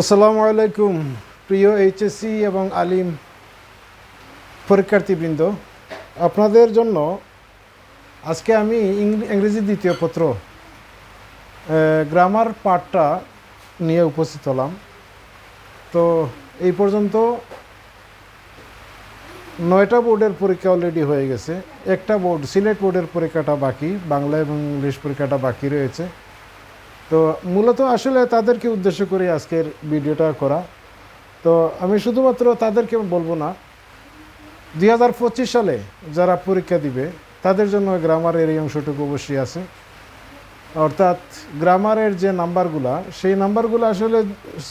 আসসালামু আলাইকুম, প্রিয় এইচএসসি এবং আলিম পরীক্ষার্থীবৃন্দ। আপনাদের জন্য আজকে আমি ইংরেজি দ্বিতীয় পত্র গ্রামার পার্টটা নিয়ে উপস্থিত হলাম। তো এই পর্যন্ত নয়টা বোর্ডের পরীক্ষা অলরেডি হয়ে গেছে। একটা বোর্ড, সিলেট বোর্ডের পরীক্ষাটা বাকি, বাংলা এবং ইংলিশ পরীক্ষাটা বাকি রয়েছে। তো মূলত আসলে তাদেরকে উদ্দেশ্য করে আজকের ভিডিওটা করা। তো আমি শুধুমাত্র তাদেরকে বলব না দু হাজার পঁচিশ সালে যারা পরীক্ষা দিবে, তাদের জন্য গ্রামারের এই অংশটুকু অবশ্যই আছে। অর্থাৎ গ্রামারের যে নাম্বারগুলা, সেই নাম্বারগুলো আসলে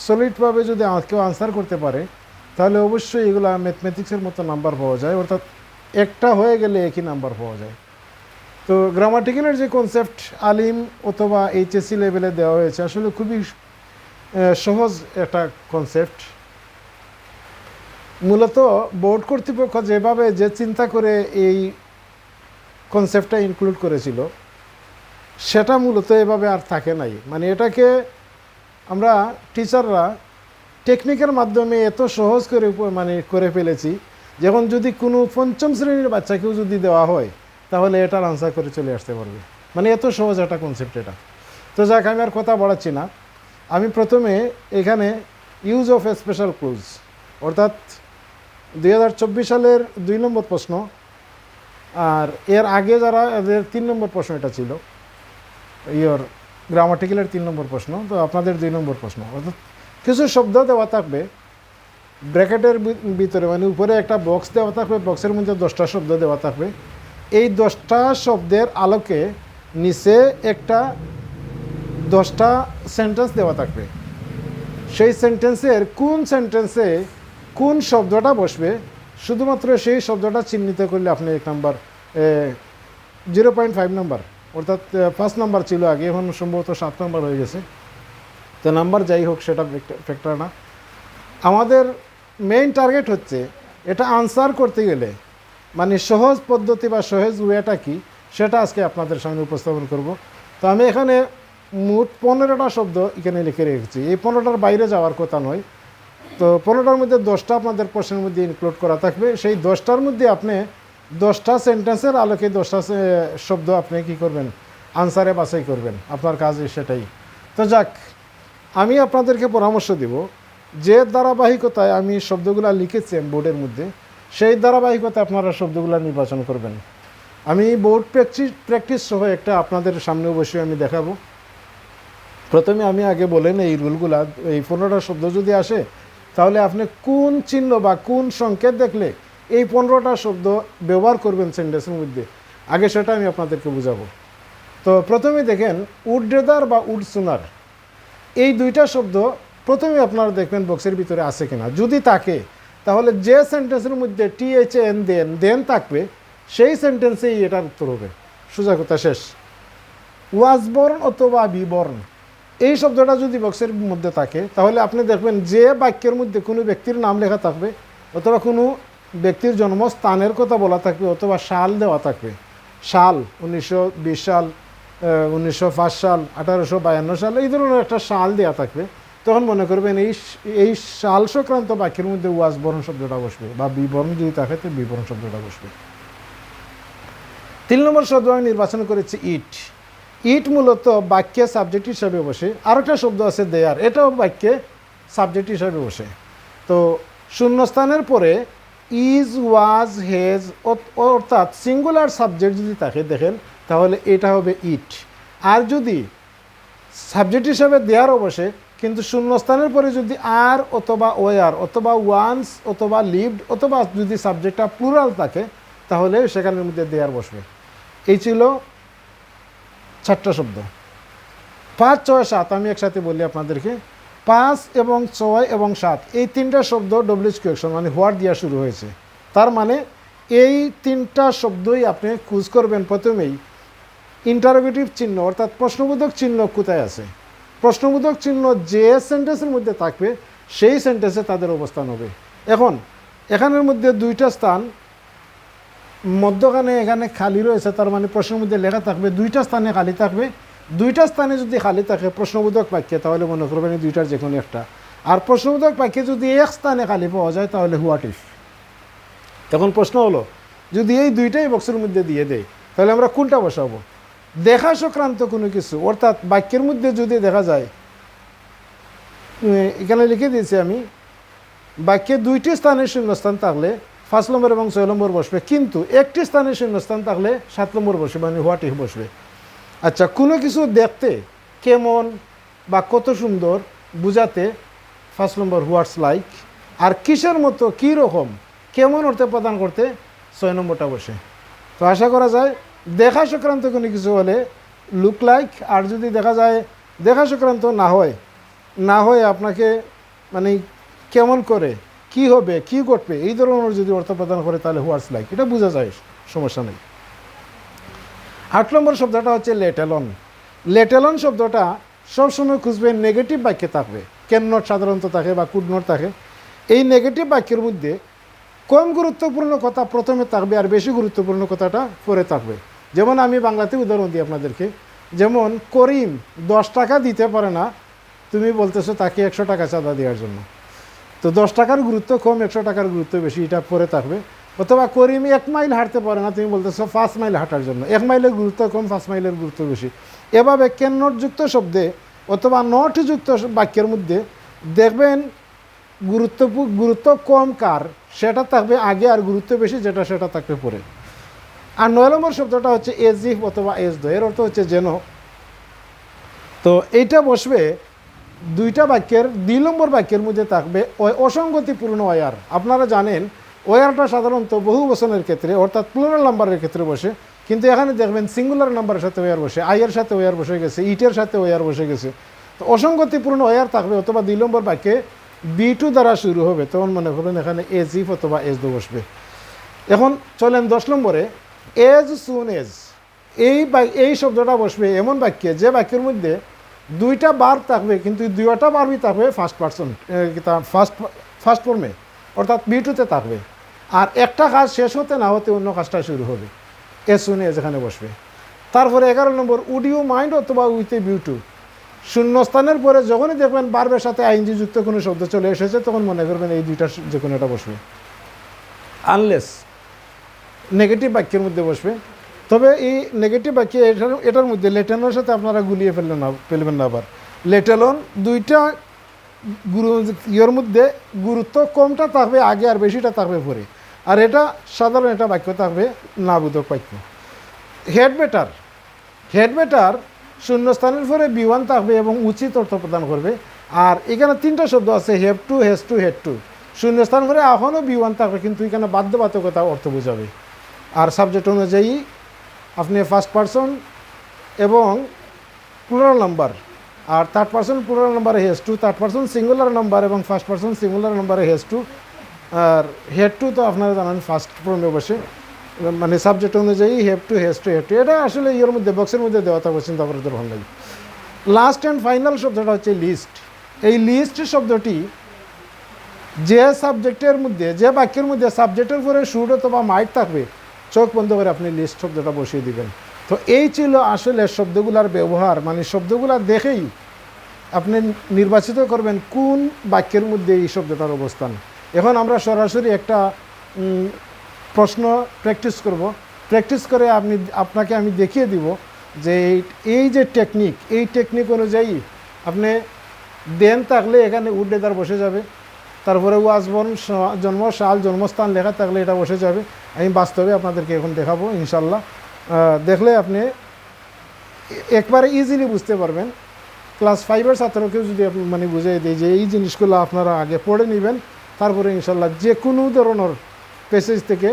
সলিডভাবে যদি কেউ আনসার করতে পারে, তাহলে অবশ্যই এগুলো ম্যাথমেটিক্সের মতো নাম্বার পাওয়া যায়। অর্থাৎ একটা হয়ে গেলে একই নাম্বার পাওয়া যায়। তো গ্রামাটিক্যালের যে কনসেপ্ট আলিম অথবা এইচএসসি লেভেলে দেওয়া হয়েছে, আসলে খুবই সহজ একটা কনসেপ্ট মূলত বোর্ড কর্তৃপক্ষ যেভাবে যে চিন্তা করে এই কনসেপ্টটা ইনক্লুড করেছিল, সেটা মূলত এভাবে আর থাকে নাই। মানে এটাকে আমরা টিচাররা টেকনিকের মাধ্যমে এত সহজ করে মানে করে ফেলেছি, যখন যদি কোনো পঞ্চম শ্রেণির বাচ্চাকেও যদি দেওয়া হয় তাহলে এটার আনসার করে চলে আসতে পারবে। মানে এত সহজ একটা কনসেপ্ট এটা। তো যাক, আমি আর কথা বাড়াচ্ছি না। আমি প্রথমে এখানে use of a special clause অর্থাৎ দুই হাজার চব্বিশ সালের দুই নম্বর প্রশ্ন, আর এর আগে যারা, এদের তিন নম্বর প্রশ্ন এটা ছিল ইয়র গ্রামাটিক্যালের তিন নম্বর প্রশ্ন, তো আপনাদের দুই নম্বর প্রশ্ন। অর্থাৎ কিছু শব্দ দেওয়া থাকবে, ব্র্যাকেটের ভিতরে মানে উপরে একটা বক্স দেওয়া থাকবে বক্সের মধ্যে দশটা শব্দ দেওয়া থাকবে। এই দশটা শব্দের আলোকে নিচে একটা দশটা সেন্টেন্স দেওয়া থাকবে। সেই সেন্টেন্সের কোন সেন্টেন্সে কোন শব্দটা বসবে? শুধুমাত্র সেই শব্দটা চিহ্নিত করলে আপনি এক number zero point five number অর্থাৎ পাঁচ নাম্বার ছিল আগে, এখন সম্ভবত সাত নাম্বার হয়ে গেছে। তো নাম্বার যাই হোক, সেটা ফ্যাক্টর না। আমাদের মেইন টার্গেট হচ্ছে এটা আনসার করতে গেলে মানে সহজ পদ্ধতি বা সহজ ওয়েটা কি, সেটা আজকে আপনাদের সামনে উপস্থাপন করব। তো আমি এখানে মোট পনেরোটা শব্দ এখানে লিখে রেখেছি। এই পনেরোটার বাইরে যাওয়ার কথা নয়। তো পনেরোটার মধ্যে দশটা আপনাদের প্রশ্নের মধ্যে ইনক্লুড করা থাকবে। সেই দশটার মধ্যে আপনি দশটা সেন্টেন্সের আলোকে দশটা শব্দ আপনি কি করবেন? আনসারে বাছাই করবেন। আপনার কাজ সেটাই। তো যাক, আমি আপনাদেরকে পরামর্শ দিব যে ধারাবাহিকতায় আমি শব্দগুলো লিখেছি বোর্ডের মধ্যে। সেই ধারাবাহিকতা আপনারা শব্দগুলো নির্বাচন করবেন। আমি বোর্ড প্র্যাকটিস প্র্যাকটিস সহ একটা আপনাদের সামনে অবশ্যই আমি দেখাবো। প্রথমে আমি আগে বলেন এই রুলগুলা, এই পনেরোটা শব্দ যদি আসে, তাহলে আপনি কোন চিহ্ন বা কোন সংকেত দেখলে এই পনেরোটা শব্দ ব্যবহার করবেন সেন্টেন্সের মধ্যে? আগে সেটা আমি আপনাদেরকে বুঝাবো। তো প্রথমে দেখেন উড্রেদার বা উড সুনার এই দুইটা শব্দ প্রথমে আপনারা দেখবেন বক্সের ভিতরে আছে কিনা। যদি থাকে তাহলে যে সেন্টেন্সের মধ্যে টি এইচ এন দেন দেন থাকবে, সেই সেন্টেন্সেই এটার উত্তর হবে। সোজা কথা, শেষ। ওয়াজবর্ন অথবা বিবর্ণ এই শব্দটা যদি বক্সের মধ্যে থাকে, তাহলে আপনি দেখবেন যে বাক্যের মধ্যে কোনো ব্যক্তির নাম লেখা থাকবে, অথবা কোনো ব্যক্তির জন্মস্থানের কথা বলা থাকবে, অথবা সাল দেওয়া থাকবে। সাল, উনিশশো বিশ সাল উনিশশো পাঁচ সাল, আঠারোশো বায়ান্ন সাল, এই ধরনের একটা সাল দেওয়া থাকবে। তখন মনে করবেন এই এই সাল সংক্রান্ত বাক্যের মধ্যে ওয়াজবর্ণ শব্দটা বসবে বা বিবরণ যদি থাকে তো বিবরণ শব্দটা বসবে। তিন নম্বর শব্দ আমি নির্বাচন করেছি ইট। ইট মূলত বাক্যে সাবজেক্ট হিসাবে বসে। আরেকটা শব্দ আছে দেয়ার। এটাও বাক্যে সাবজেক্ট হিসাবে বসে। তো শূন্যস্থানের পরে ইজ, ওয়াজ, হেজ অর্থাৎ সিঙ্গুলার সাবজেক্ট যদি থাকে দেখেন, তাহলে এটা হবে ইট। আর যদি সাবজেক্ট হিসাবে দেয়ারও বসে কিন্তু শূন্যস্থানের পরে যদি আর অথবা ওয়ার অথবা ওয়ান্স অথবা লিভড অথবা যদি সাবজেক্টটা প্লুরাল থাকে, তাহলে সেখানের মধ্যে দেয়ার বসবে। এই ছিল চারটা শব্দ। পাঁচ, ছয়, সাত, আমি একসাথে বলি আপনাদেরকে। পাঁচ এবং ছয় এবং সাত, এই তিনটা শব্দ ডব্লিউস কোয়েকশন মানে হোয়াট দিয়া শুরু হয়েছে। তার মানে এই তিনটা শব্দই আপনি খুঁজ করবেন প্রথমেই। ইন্টারোগেটিভ চিহ্ন, অর্থাৎ প্রশ্নবোধক চিহ্ন কোথায় আছে? প্রশ্নবোধক চিহ্ন যে সেন্টেন্সের মধ্যে থাকবে, সেই সেন্টেন্সে তাদের অবস্থান হবে। এখন, এখানের মধ্যে দুইটা স্থান, মধ্যখানে এখানে খালি রয়েছে, তার মানে প্রশ্নের মধ্যে লেখা থাকবে, দুইটা স্থানে খালি থাকবে। দুইটা স্থানে যদি খালি থাকে, প্রশ্নবোধক বাক্যে, তাহলে মনে করবেন দুইটার যে কোনো একটা। আর প্রশ্নবোধক বাক্যে যদি এক স্থানে খালি পাওয়া যায়, তাহলে হোয়াট ইফ এখন প্রশ্ন হলো, যদি এই দুইটাই বক্সের মধ্যে দিয়ে দেয়, তাহলে আমরা কোনটা বসাবো? দেখা সংক্রান্ত কোনো কিছু, অর্থাৎ বাক্যের মধ্যে যদি দেখা যায় এখানে লিখে দিয়েছি আমি, বাক্যে দুইটি স্থানে শূন্যস্থান থাকলে পাঁচ নম্বর এবং ছয় নম্বর বসবে, কিন্তু একটি স্থানে শূন্যস্থান থাকলে সাত নম্বর বসবে মানে হোয়াট বসবে। আচ্ছা কোনো কিছু দেখতে কেমন বা কত সুন্দর বুঝাতে ফার্স্ট নম্বর হোয়াটস লাইক আর কিসের মতো কী রকম কেমন অর্থে প্রদান করতে ছয় নম্বরটা বসে। তো আশা করা যায় দেখা সংক্রান্ত কোনো কিছু হলে লুক লাইক আর যদি দেখা যায় দেখা সংক্রান্ত না হয় না হয় আপনাকে মানে কেমন করে, কি হবে, কি ঘটবে, এই ধরনের যদি অর্থ প্রদান করে তাহলে হোয়াটস লাইক এটা বোঝা যায়, সমস্যা নেই। আট নম্বর শব্দটা হচ্ছে লেটেলন। লেটেলন শব্দটা সবসময় খুঁজবেন নেগেটিভ বাক্যে থাকবে কেন নট সাধারণত থাকে বা কুড নট থাকে। এই নেগেটিভ বাক্যের মধ্যে কম গুরুত্বপূর্ণ কথা প্রথমে থাকবে আর বেশি গুরুত্বপূর্ণ কথাটা পরে থাকবে। যেমন আমি বাংলাতে উদাহরণ দিই আপনাদেরকে। যেমন করিম দশ টাকা দিতে পারে না, তুমি বলতেছো তাকে একশো টাকা চাঁদা দেওয়ার জন্য। তো দশ টাকার গুরুত্ব কম, একশো টাকার গুরুত্ব বেশি, এটা পরে থাকবে। অথবা করিম এক মাইল হাঁটতে পারে না, তুমি বলতেছো পাঁচ মাইল হাঁটার জন্য। এক মাইলের গুরুত্ব কম, পাঁচ মাইলের গুরুত্ব বেশি। এভাবে কেন নটযুক্ত শব্দে অথবা নটযুক্ত বাক্যের মধ্যে দেখবেন গুরুত্ব গুরুত্ব কম কার, সেটা থাকবে আগে, আর গুরুত্ব বেশি যেটা, সেটা থাকবে পরে। আর নয় নম্বর শব্দটা হচ্ছে এজিফ অথবা এজ দো এর অর্থ হচ্ছে যেন। তো এইটা বসবে দুইটা বাক্যের, দুই নম্বর বাক্যের মধ্যে থাকবে অসঙ্গতিপূর্ণ ওয়ার। আপনারা জানেন, ওয়ারটা সাধারণত বহু বচনের ক্ষেত্রে, অর্থাৎ প্লুরাল নাম্বারের ক্ষেত্রে বসে, কিন্তু এখানে দেখবেন সিঙ্গুলার নাম্বারের সাথে ওয়ার বসে আইয়ের সাথে ওয়ার বসে গেছে ইটের সাথে ওয়ার বসে গেছে। তো অসঙ্গতিপূর্ণ ওয়ার থাকবে অথবা দুই নম্বর বাক্যে বি টু দ্বারা শুরু হবে, তখন মনে করবেন এখানে ইফ অথবা এজ দো বসবে। এখন চলেন দশ নম্বরে। As soon as. এই এই শব্দটা বসবে এমন বাক্যে যে বাক্যের মধ্যে দুইটা বার থাকবে, কিন্তু দুইটা বারই থাকবে ফার্স্ট পার্সন ফার্স্ট ফার্স্ট ফর্মে অর্থাৎ বি টুতে থাকবে। আর একটা কাজ শেষ হতে না হতে অন্য কাজটা শুরু হবে। এ শুনে যেখানে বসবে। তারপরে এগারো নম্বর উড ইউ মাইন্ড অথবা উইথ এ বিউটু শূন্যস্থানের পরে যখনই দেখবেন বারবের সাথে আইনজি যুক্ত কোনো শব্দ চলে এসেছে, তখন মনে করবেন এই দুইটা যে কোনো একটা বসবে। আনলেস নেগেটিভ বাক্যের মধ্যে বসবে। তবে এই নেগেটিভ বাক্য এটার এটার মধ্যে লেটেনের সাথে আপনারা গুলিয়ে ফেললেন না, ফেলবেন না আবার। লেটেলন দুইটা গুরু, ইয়ের মধ্যে গুরুত্ব কমটা থাকবে, আগে আর বেশিটা থাকবে পরে। আর এটা সাধারণ একটা বাক্য থাকবে নাবোধক বাক্য। হেড বেটার হেড বেটার শূন্যস্থানের পরে বিওয়ান থাকবে এবং উচিত অর্থ প্রদান করবে। আর এখানে তিনটা শব্দ আছে have to has to had to শূন্যস্থান করে এখনও বিওয়ান থাকবে, কিন্তু এখানে বাধ্যবাধকতা অর্থ বোঝাবে। আর সাবজেক্ট অনুযায়ী আপনি ফার্স্ট পারসন এবং প্লুরাল নাম্বার আর থার্ড পারসন প্লুরাল নাম্বারে has to third person singular number এবং ফার্স্ট পারসন সিঙ্গুলার নাম্বারে হেজ টু আর হেড টু তো আপনারা জানেন ফার্স্ট ফর্মে বসে। মানে সাবজেক্ট অনুযায়ী have to has to had to এটা আসলে ইয়ের মধ্যে বক্সের মধ্যে দেওয়া থাকবে চিন্তা করতে ভালো লাগে। লাস্ট অ্যান্ড ফাইনাল শব্দটা হচ্ছে লিস্ট এই লিস্ট শব্দটি যে সাবজেক্টের মধ্যে, যে বাক্যের মধ্যে সাবজেক্টের পরে শুট অথবা মাইট থাকবে চোখ বন্ধ করে আপনি লিস্ট শব্দটা বসিয়ে দিবেন। তো এই ছিল আসলে শব্দগুলার ব্যবহার মানে শব্দগুলা দেখেই আপনি নির্বাচিত করবেন কোন বাক্যের মধ্যে এই শব্দটার অবস্থান। এখন আমরা সরাসরি একটা প্রশ্ন প্র্যাকটিস করব। প্র্যাকটিস করে আপনি, আপনাকে আমি দেখিয়ে দিব যে এই- যে টেকনিক এই টেকনিক অনুযায়ী আপনি দেন থাকলে এখানে উড্ডেদার বসে যাবে। তারপরে ওয়াজবন জন্ম, সাল, জন্মস্থান লেখা থাকলে এটা বসে যাবে। আমি বাস্তবে আপনাদেরকে এখন দেখাবো ইনশাল্লাহ দেখলে আপনি একবারে ইজিলি বুঝতে পারবেন। ক্লাস ফাইভের ছাত্রকেও যদি মানে বুঝিয়ে দিই যে এই জিনিসগুলো আপনারা আগে পড়ে নেবেন, তারপরে ইনশাল্লাহ যে কোনো ধরনের পেসেজ থেকে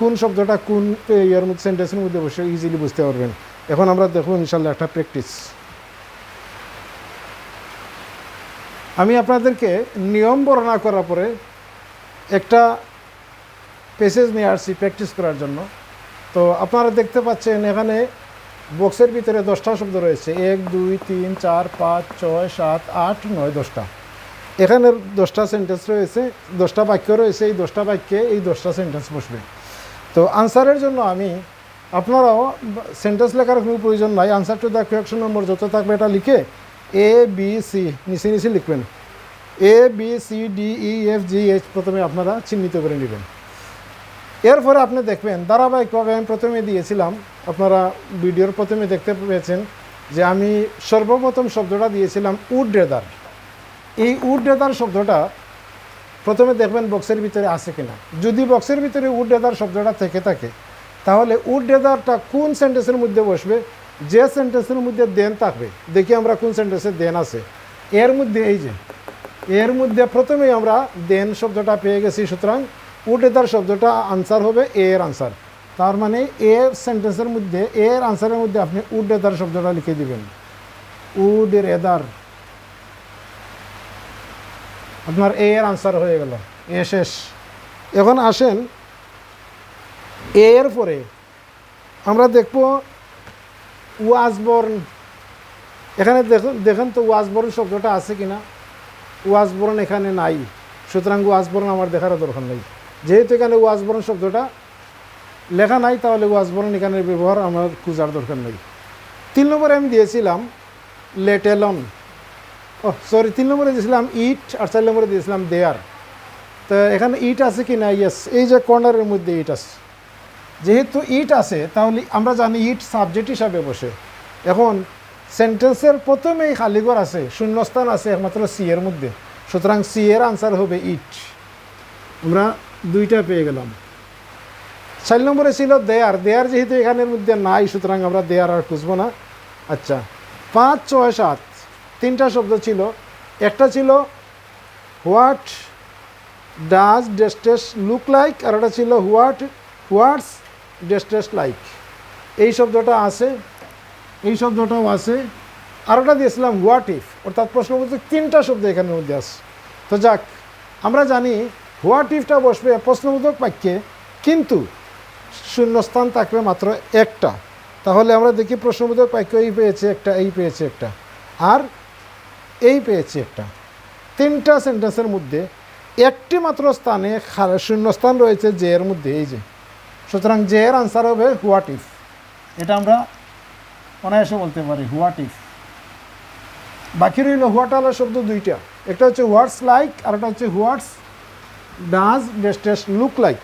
কোন শব্দটা কোন ইয়ার মধ্যে সেন্টেন্সের মধ্যে বসে ইজিলি বুঝতে পারবেন। এখন আমরা দেখব ইনশাল্লাহ একটা প্র্যাকটিস আমি আপনাদেরকে নিয়ম বর্ণনা করার পরে একটা পেসেজ নিয়ে আসছি প্র্যাকটিস করার জন্য। তো আপনারা দেখতে পাচ্ছেন এখানে বক্সের ভিতরে দশটা শব্দ রয়েছে। এক, দুই, তিন, চার, পাঁচ, ছয়, সাত, আট, নয়, দশটা। এখানে দশটা সেন্টেন্স রয়েছে, দশটা বাক্য রয়েছে, এই দশটা বাক্যে এই দশটা সেন্টেন্স বসবে। তো আনসারের জন্য আমি আপনারাও সেন্টেন্স লেখার কোনো প্রয়োজন নাই। Answer to the question number যত থাকবে এটা লিখে এ বি সি নিচে নিচে লিখবেন। A B C D E F G H প্রথমে আপনারা চিহ্নিত করে নেবেন। এরপরে আপনি দেখবেন, ধারাবাহিকভাবে আমি প্রথমে দিয়েছিলাম, আপনারা ভিডিওর প্রথমে দেখতে পেয়েছেন যে আমি সর্বপ্রথম শব্দটা দিয়েছিলাম উড রেদার এই উড রেদার শব্দটা প্রথমে দেখবেন বক্সের ভিতরে আছে কিনা। যদি বক্সের ভিতরে উড রেদার শব্দটা থেকে থাকে, তাহলে উড রেদারটা কোন সেন্টেন্সের মধ্যে বসবে? যে সেন্টেন্সের মধ্যে দেন থাকবে, দেখি আমরা কোন সেন্টেন্সে দেন আছে। এর মধ্যে এই যে, এর মধ্যে প্রথমেই আমরা দেন শব্দটা পেয়ে গেছি, সুতরাং উড রেদার শব্দটা আনসার হবে এ এর আনসার তার মানে এ সেন্টেন্সের মধ্যে এ এর আনসারের মধ্যে আপনি উড রেদার শব্দটা লিখে দিবেন। উড এদার আপনার এ এর আনসার হয়ে গেল, এ শেষ। এখন আসেন এ এর পরে, আমরা দেখব ওয়াজবর্ন এখানে দেখুন, দেখেন তো ওয়াজবর্ন শব্দটা আছে কি না ওয়াজবর্ন এখানে নাই। সুতরাং ওয়াজবর্ন আমার দেখার দরকার নেই। যেহেতু এখানে ওয়াজবর্ন শব্দটা লেখা নাই, তাহলে ওয়াজবর্ন এখানে ব্যবহার আমার খোঁজার দরকার নেই। তিন নম্বরে আমি দিয়েছিলাম লেটেলন ও সরি তিন নম্বরে দিয়েছিলাম ইট আর চার নম্বরে দিয়েছিলাম দেয়ার তো এখানে ইট আছে কি না ইয়েস এই যে কর্নারের মধ্যে ইট আছে। যেহেতু ইট আছে, তাহলে আমরা জানি ইট সাবজেক্ট হিসাবে বসে। এখন সেন্টেন্সের প্রথমেই খালিঘর আছে, শূন্যস্থান আছে একমাত্র সি এর মধ্যে। সুতরাং সি এর আনসার হবে ইট। আমরা দুইটা পেয়ে গেলাম। চার নম্বরে ছিল দেয়ার দেয়ার যেহেতু এখানের মধ্যে নাই, সুতরাং আমরা দেয়ার আর খুঁজবো না। আচ্ছা পাঁচ, ছয়, সাত, তিনটা শব্দ ছিল। একটা ছিল what does the dress look like আর একটা ছিল হোয়াট হোয়াটস ডেস্টেস লাইক এই শব্দটা আছে, এই শব্দটাও আছে। আর ওটা দিয়েছিলাম হোয়াট ইফ অর্থাৎ প্রশ্নবোধক তিনটা শব্দ এখানের মধ্যে আছে। তো যাক, আমরা জানি হোয়াট ইফটা বসবে প্রশ্নবোধক বাক্যে, কিন্তু শূন্যস্থান থাকবে মাত্র একটা। তাহলে আমরা দেখি প্রশ্নবোধক বাক্য এই পেয়েছে একটা, এই পেয়েছে একটা। আর এই পেয়েছি একটা। তিনটা সেন্টেন্সের মধ্যে একটি মাত্র স্থানে শূন্যস্থান রয়েছে যে এর মধ্যে, এই যে। সুতরাং যে এর আনসার হবে হোয়াট ইফ এটা আমরা অনায়াসে বলতে পারি হোয়াট ইফ বাকি রইল হোয়াট আলার শব্দ দুইটা। একটা হচ্ছে হোয়াটস লাইক আর একটা হচ্ছে what's does the dress look like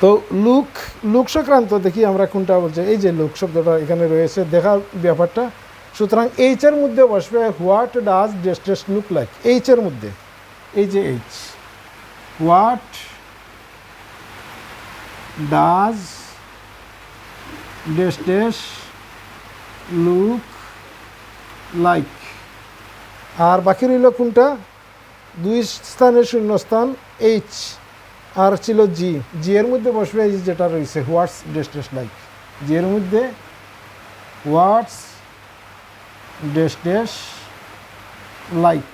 তো লুক লুক সংক্রান্ত দেখি আমরা কোনটা বলছি। এই যে লুক শব্দটা এখানে রয়েছে দেখার ব্যাপারটা। সুতরাং এইচের মধ্যে বসবে what does the dress look like এইচের মধ্যে। এই যে H what does the dress look, like. আর বাকি রইল কোনটা? দুই স্থানের শূন্যস্থান এইচ আর ছিল জি জি এর মধ্যে বসবে এই যেটা রয়েছে, হোয়াটস ডেস্টেস লাইক। জি এর মধ্যে হোয়াটস ডেস্টেস লাইক।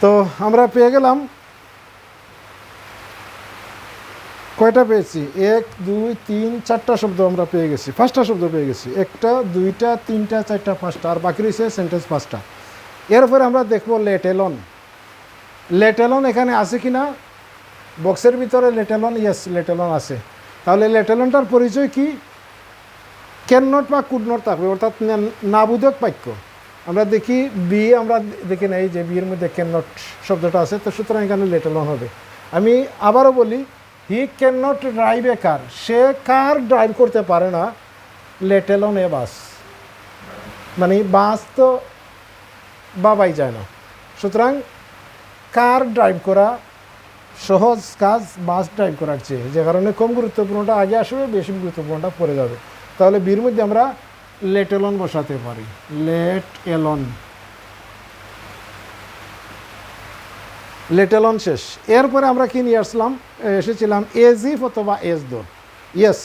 তো আমরা পেয়ে গেলাম কয়টা পেয়েছি? এক, দুই, তিন, চারটা শব্দ আমরা পেয়ে গেছি। পাঁচটা শব্দ পেয়ে গেছি। একটা, দুইটা, তিনটা, চারটা, পাঁচটা। আর বাকি রয়েছে সেন্টেন্স পাঁচটা। এরপরে আমরা দেখব লেটেলন। লেটেলন এখানে আছে কি না? বক্সের ভিতরে লেটেলন ইয়েস লেটেলন আছে। তাহলে লেটেলনটার পরিচয় কি? ক্যান নট বা কুড নট থাকবে, অর্থাৎ না- নাবোধক বাক্য। আমরা দেখি বি আমরা দেখি নাই যে বিয়ের মধ্যে ক্যান নট শব্দটা আছে, তো সুতরাং এখানে লেটেলন হবে। আমি আবারও বলি he can not drive a car say car drive করতে পারে না লেটেলন এ বাস মানে বাস তো বাবাই যায় না। সুতরাং কার ড্রাইভ করা সহজ কাজ বাস ড্রাইভ করার চেয়ে। যে কারণে কম গুরুত্বপূর্ণটা আগে আসবে, বেশি গুরুত্বপূর্ণটা পড়ে যাবে। তাহলে বীর মধ্যে আমরা লেট এলন বসাতে পারি। লেট এলন লেট এলন শেষ। এরপরে আমরা কি নিয়ে আসলাম? এসেছিলাম এজিফ অথবা এজ দো ইয়েস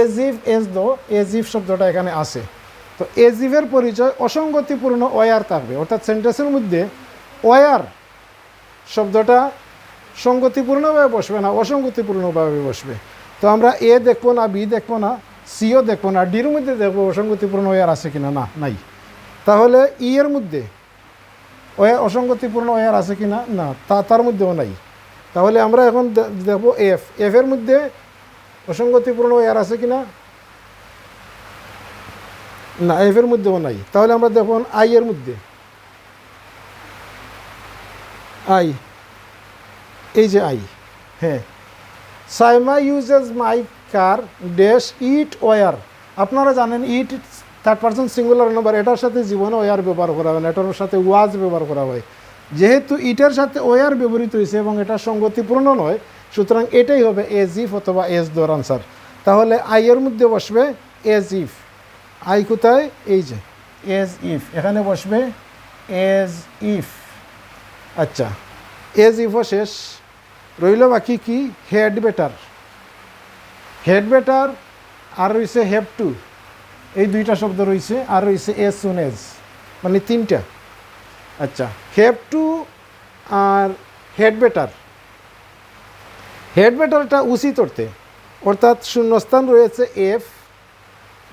এজিফ এজ দো এজিফ শব্দটা এখানে আছে। তো এজিফের পরিচয় অসঙ্গতিপূর্ণ ওয়ার থাকবে। অর্থাৎ সেন্টেন্সের মধ্যে ওয়ার শব্দটা সঙ্গতিপূর্ণভাবে বসবে না, অসঙ্গতিপূর্ণভাবে বসবে। তো আমরা এ দেখব না, বি দেখব না, সিও দেখব না, ডির মধ্যে দেখব অসঙ্গতিপূর্ণ ওয়ার আছে কিনা? না, নাই। তাহলে ই এর মধ্যে ওয়ার অসঙ্গতিপূর্ণ ওয়ার আছে কি না না তা, তার মধ্যেও নাই। তাহলে আমরা এখন দেখব এফ এফ এর মধ্যে অসঙ্গতিপূর্ণ ওয়ার আছে কি না এফ এর মধ্যেও নাই। তাহলে আমরা দেখুন আই এর মধ্যে। আই এই যে আই হ্যাঁ। Saima uses my car dash it were. আপনারা জানেন it third person singular number এটার সাথে জীবনে ওয়ার ব্যবহার করা হয় না, এটার সাথে ওয়াজ ব্যবহার করা হয়। যেহেতু ইটের সাথে ওয়ার ব্যবহৃত হয়েছে এবং এটা সঙ্গতিপূর্ণ নয়, সুতরাং এটাই হবে এজ ইফ অথবা এজ দোর আনসার তাহলে আই এর মধ্যে বসবে এজ ইফ আই কোথায়? এই যে এজ ইফ এখানে বসবে এজ ইফ আচ্ছা এজ ইফও শেষ। রইল বাকি কি? হেড বেটার হেড বেটার আর রয়েছে হেভ টু দুইটা শব্দ রয়েছে, আর রয়েছে এস সুন এজ মানে তিনটা। আচ্ছা হেভ টু আর হেড বেটার। হেড বেটারটা উচিত অর্থে, অর্থাৎ শূন্যস্থান রয়েছে এফ,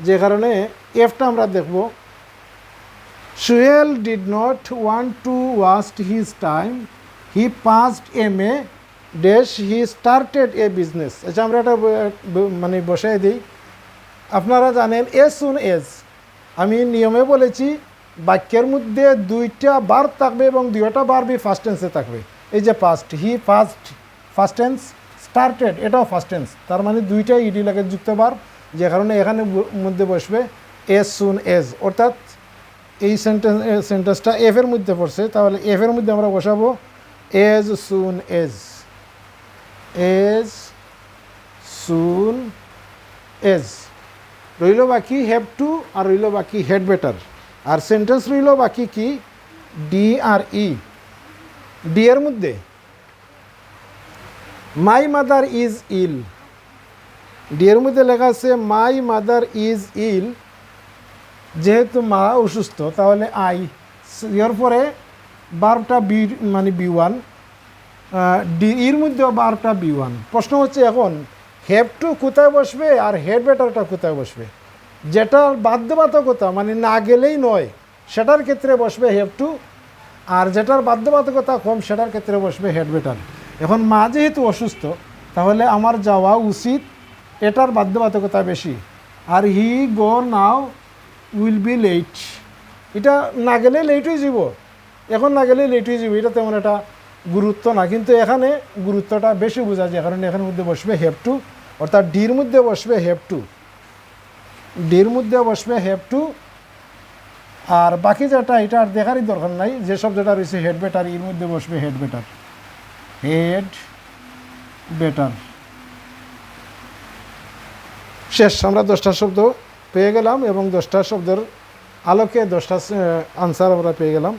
যে কারণে এফটা আমরা দেখব। সুয়েল did not want to waste his time, he passed M A dash he started a business. আচ্ছা আমরা এটা মানে বসাই দিই। আপনারা জানেন এস সুন এজ আমি নিয়মে বলেছি, বাক্যের মধ্যে দুইটা বার থাকবে এবং দুইটা বার বি ফার্স্ট টেন্সে থাকবে। এই যে first he first first tense started এটাও ফার্স্ট টেন্স তার মানে দুইটাই ইডি লাগে যুক্ত বার, যে কারণে এখানে মধ্যে বসবে এস সুন এজ অর্থাৎ এই সেন্টেন্স সেন্টেন্সটা এফের মধ্যে পড়ছে, তাহলে এফের মধ্যে আমরা বসাবো as soon as as soon as রইল বাকি হ্যাভ টু আর রইল বাকি হেড বেটার আর সেন্টেন্স রইল বাকি কি? ডি আর ই ডি এর মধ্যে my mother is ill D এর মধ্যে লেখা আছে মাই মাদার ইজ ইল যেহেতু মা অসুস্থ, তাহলে আই এর পরে বারোটা বি মানে বি ওয়ান ডি ইর মধ্যেও বারোটা বি ওয়ান প্রশ্ন হচ্ছে এখন হ্যাভ টু কোথায় বসবে আর হেড ব্যাটারটা কোথায় বসবে? যেটার বাধ্যবাধকতা মানে না গেলেই নয়, সেটার ক্ষেত্রে বসবে হ্যাভ টু আর যেটার বাধ্যবাধকতা কম, সেটার ক্ষেত্রে বসবে হেড ব্যাটার। এখন মা যেহেতু অসুস্থ, তাহলে আমার যাওয়া উচিত এটার বাধ্যবাধকতা বেশি। আর he go now will be late. এটা না গেলে লেট হয়ে যাব এখন না গেলে লেট হয়ে যাবে এটা তেমন একটা গুরুত্ব না, কিন্তু এখানে গুরুত্বটা বেশি বোঝা যায়, কারণ এখানের মধ্যে বসবে হেভ টু অর্থাৎ ডির মধ্যে বসবে হেভ টু ডির মধ্যে বসবে হেভ টু আর বাকি যেটা, এটা আর দেখারই দরকার নাই, যেসব যেটা রয়েছে হেড বেটার এর মধ্যে বসবে হেড বেটার হেড বেটার শেষ, আমরা দশটা শব্দ পেয়ে গেলাম এবং দশটা শব্দের আলোকে দশটা আনসার আমরা পেয়ে গেলাম।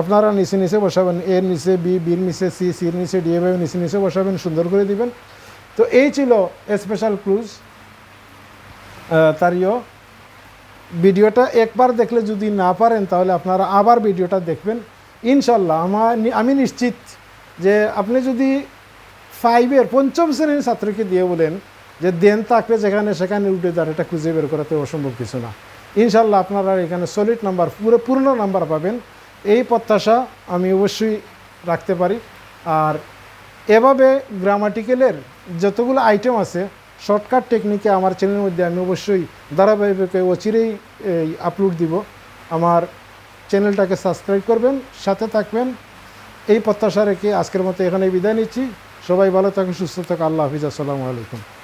আপনারা নিচে নিচে বসাবেন এর নিচে, বি বির নিচে, সি সির নিচে, ডি এভাবে নিচে নিচে বসাবেন, সুন্দর করে দিবেন। তো এই ছিল স্পেশাল ক্লুজ তারিও ভিডিওটা একবার দেখলে যদি না পারেন, তাহলে আপনারা আবার ভিডিওটা দেখবেন। ইনশাল্লাহ আমার আমি নিশ্চিত যে আপনি যদি ফাইভের পঞ্চম শ্রেণির ছাত্রকে দিয়ে বলেন যে দেন থাকবে যেখানে সেখানে উঠে দাঁড় এটা খুঁজে বের করাতে অসম্ভব কিছু না। ইনশাল্লাহ আপনারা এখানে সলিড নাম্বার পুরো পূর্ণ নাম্বার পাবেন। এই প্রত্যাশা আমি অবশ্যই রাখতে পারি। আর এভাবে গ্রামাটিক্যালের যতগুলো আইটেম আছে শর্টকাট টেকনিকে আমার চ্যানেলের মধ্যে আমি অবশ্যই ধারাবাহিকভাবে অচিরেই, এই আপলোড দিব। আমার চ্যানেলটাকে সাবস্ক্রাইব করবেন, সাথে থাকবেন। এই প্রত্যাশা রেখে আজকের মতো এখানে বিদায় নিচ্ছি। সবাই ভালো থাকুন, সুস্থ থাকুন। আল্লাহ হাফিজ। আসসালামু আলাইকুম।